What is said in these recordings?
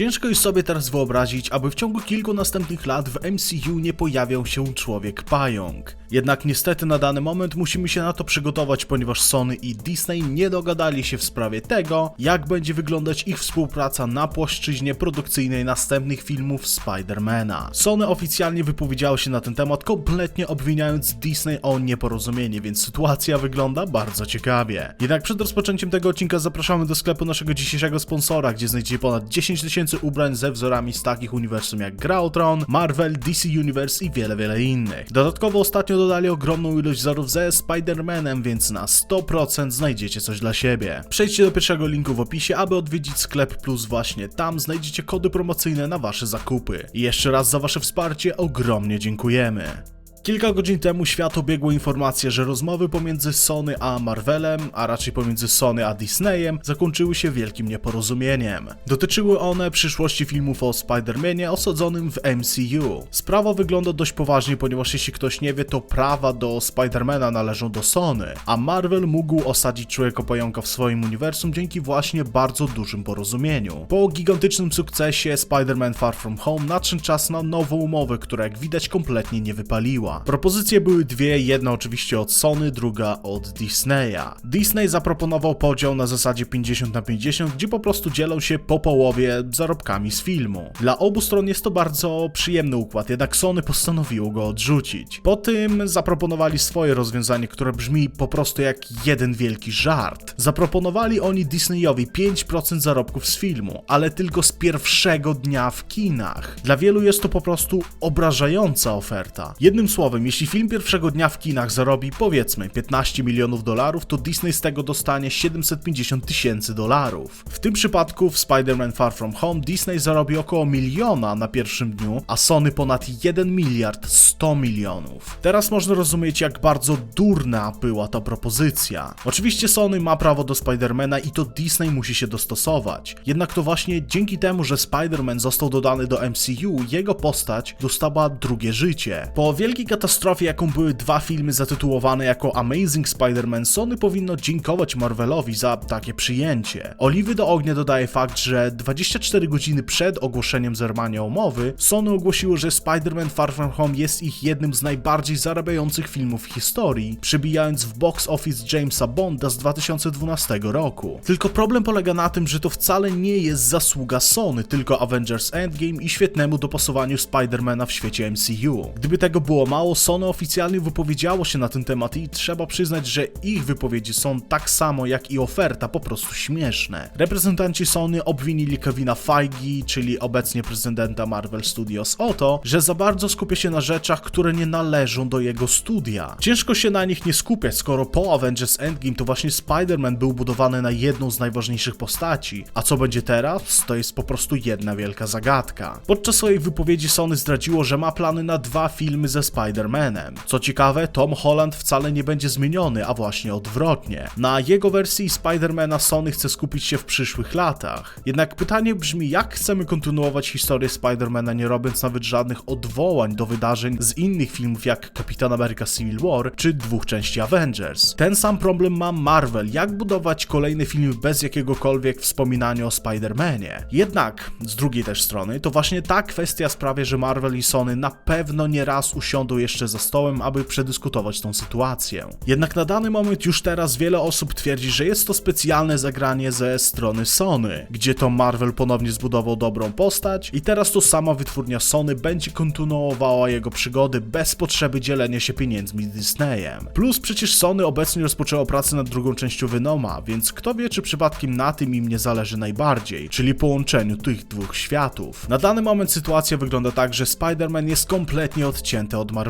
Ciężko jest sobie teraz wyobrazić, aby w ciągu kilku następnych lat w MCU nie pojawiał się człowiek pająk. Jednak niestety na dany moment musimy się na to przygotować, ponieważ Sony i Disney nie dogadali się w sprawie tego, jak będzie wyglądać ich współpraca na płaszczyźnie produkcyjnej następnych filmów Spidermana. Sony oficjalnie wypowiedziało się na ten temat, kompletnie obwiniając Disney o nieporozumienie, więc sytuacja wygląda bardzo ciekawie. Jednak przed rozpoczęciem tego odcinka zapraszamy do sklepu naszego dzisiejszego sponsora, gdzie znajdziecie ponad 10 tysięcy ubrań ze wzorami z takich uniwersum jak Gra Tron, Marvel, DC Universe i wiele, wiele innych. Dodatkowo ostatnio dodali ogromną ilość wzorów ze Spider-Manem, więc na 100% znajdziecie coś dla siebie. Przejdźcie do pierwszego linku w opisie, aby odwiedzić sklep plus właśnie tam znajdziecie kody promocyjne na wasze zakupy. I jeszcze raz za wasze wsparcie ogromnie dziękujemy. Kilka godzin temu świat obiegły informacje, że rozmowy pomiędzy Sony a Marvelem, a raczej pomiędzy Sony a Disneyem, zakończyły się wielkim nieporozumieniem. Dotyczyły one przyszłości filmów o Spider-Manie osadzonym w MCU. Sprawa wygląda dość poważnie, ponieważ jeśli ktoś nie wie, to prawa do Spider-Mana należą do Sony, a Marvel mógł osadzić Człowieka Pająka w swoim uniwersum dzięki właśnie bardzo dużym porozumieniu. Po gigantycznym sukcesie Spider-Man Far From Home nadszedł czas na nową umowę, która jak widać kompletnie nie wypaliła. Propozycje były dwie, jedna oczywiście od Sony, druga od Disneya. Disney zaproponował podział na zasadzie 50 na 50, gdzie po prostu dzielą się po połowie zarobkami z filmu. Dla obu stron jest to bardzo przyjemny układ, jednak Sony postanowiło go odrzucić. Po tym zaproponowali swoje rozwiązanie, które brzmi po prostu jak jeden wielki żart. Zaproponowali oni Disneyowi 5% zarobków z filmu, ale tylko z pierwszego dnia w kinach. Dla wielu jest to po prostu obrażająca oferta. Jednym słowem, jeśli film pierwszego dnia w kinach zarobi powiedzmy 15 milionów dolarów, to Disney z tego dostanie 750 tysięcy dolarów. W tym przypadku w Spider-Man Far From Home Disney zarobi około miliona na pierwszym dniu, a Sony ponad 1 miliard 100 milionów. Teraz można rozumieć, jak bardzo durna była ta propozycja. Oczywiście Sony ma prawo do Spidermana i to Disney musi się dostosować. Jednak to właśnie dzięki temu, że Spider-Man został dodany do MCU, jego postać dostała drugie życie. Po wielkiej katastrofie, jaką były dwa filmy zatytułowane jako Amazing Spider-Man, Sony powinno dziękować Marvelowi za takie przyjęcie. Oliwy do ognia dodaje fakt, że 24 godziny przed ogłoszeniem zerwania umowy, Sony ogłosiło, że Spider-Man Far From Home jest ich jednym z najbardziej zarabiających filmów w historii, przebijając w box office Jamesa Bonda z 2012 roku. Tylko problem polega na tym, że to wcale nie jest zasługa Sony, tylko Avengers Endgame i świetnemu dopasowaniu Spider-Mana w świecie MCU. Gdyby tego było mało, Sony oficjalnie wypowiedziało się na ten temat i trzeba przyznać, że ich wypowiedzi są tak samo jak i oferta po prostu śmieszne. Reprezentanci Sony obwinili Kevina Feige, czyli obecnie prezydenta Marvel Studios o to, że za bardzo skupia się na rzeczach, które nie należą do jego studia. Ciężko się na nich nie skupiać, skoro po Avengers Endgame to właśnie Spider-Man był budowany na jedną z najważniejszych postaci, a co będzie teraz, to jest po prostu jedna wielka zagadka. Podczas swojej wypowiedzi Sony zdradziło, że ma plany na dwa filmy ze Spider-Manem. Co ciekawe, Tom Holland wcale nie będzie zmieniony, a właśnie odwrotnie. Na jego wersji Spider-Mana Sony chce skupić się w przyszłych latach. Jednak pytanie brzmi, jak chcemy kontynuować historię Spider-Mana nie robiąc nawet żadnych odwołań do wydarzeń z innych filmów jak Kapitan America Civil War czy dwóch części Avengers. Ten sam problem ma Marvel, jak budować kolejny film bez jakiegokolwiek wspominania o Spider-Manie. Jednak, z drugiej też strony, to właśnie ta kwestia sprawia, że Marvel i Sony na pewno nie raz usiądą jeszcze za stołem, aby przedyskutować tą sytuację. Jednak na dany moment już teraz wiele osób twierdzi, że jest to specjalne zagranie ze strony Sony, gdzie to Marvel ponownie zbudował dobrą postać i teraz to sama wytwórnia Sony będzie kontynuowała jego przygody bez potrzeby dzielenia się pieniędzmi z Disneyem. Plus przecież Sony obecnie rozpoczęło pracę nad drugą częścią Venoma, więc kto wie czy przypadkiem na tym im nie zależy najbardziej, czyli połączeniu tych dwóch światów. Na dany moment sytuacja wygląda tak, że Spider-Man jest kompletnie odcięty od Marvela.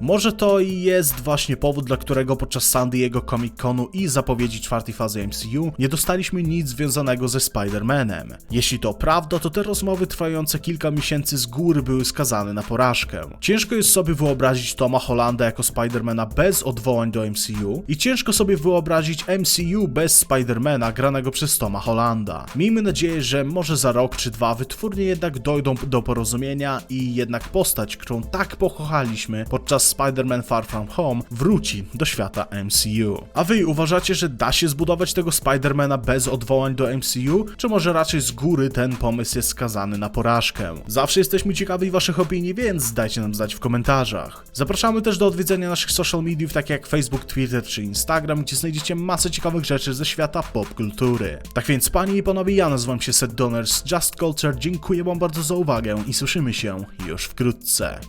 Może to i jest właśnie powód, dla którego podczas San Diego Comic Conu i zapowiedzi czwartej fazy MCU nie dostaliśmy nic związanego ze Spider-Manem. Jeśli to prawda, to te rozmowy trwające kilka miesięcy z góry były skazane na porażkę. Ciężko jest sobie wyobrazić Toma Hollanda jako Spider-Mana bez odwołań do MCU i ciężko sobie wyobrazić MCU bez Spider-Mana granego przez Toma Hollanda. Miejmy nadzieję, że może za rok czy dwa wytwórnie jednak dojdą do porozumienia i jednak postać, którą tak pokochaliśmy oglądaliśmy podczas Spider-Man Far From Home, wróci do świata MCU. A wy uważacie, że da się zbudować tego Spider-Mana bez odwołań do MCU, czy może raczej z góry ten pomysł jest skazany na porażkę? Zawsze jesteśmy ciekawi waszych opinii, więc dajcie nam znać w komentarzach. Zapraszamy też do odwiedzenia naszych social mediów, takich jak Facebook, Twitter czy Instagram, gdzie znajdziecie masę ciekawych rzeczy ze świata popkultury. Tak więc, panie i panowie, ja nazywam się Seth Donner z Just Culture, dziękuję wam bardzo za uwagę i słyszymy się już wkrótce.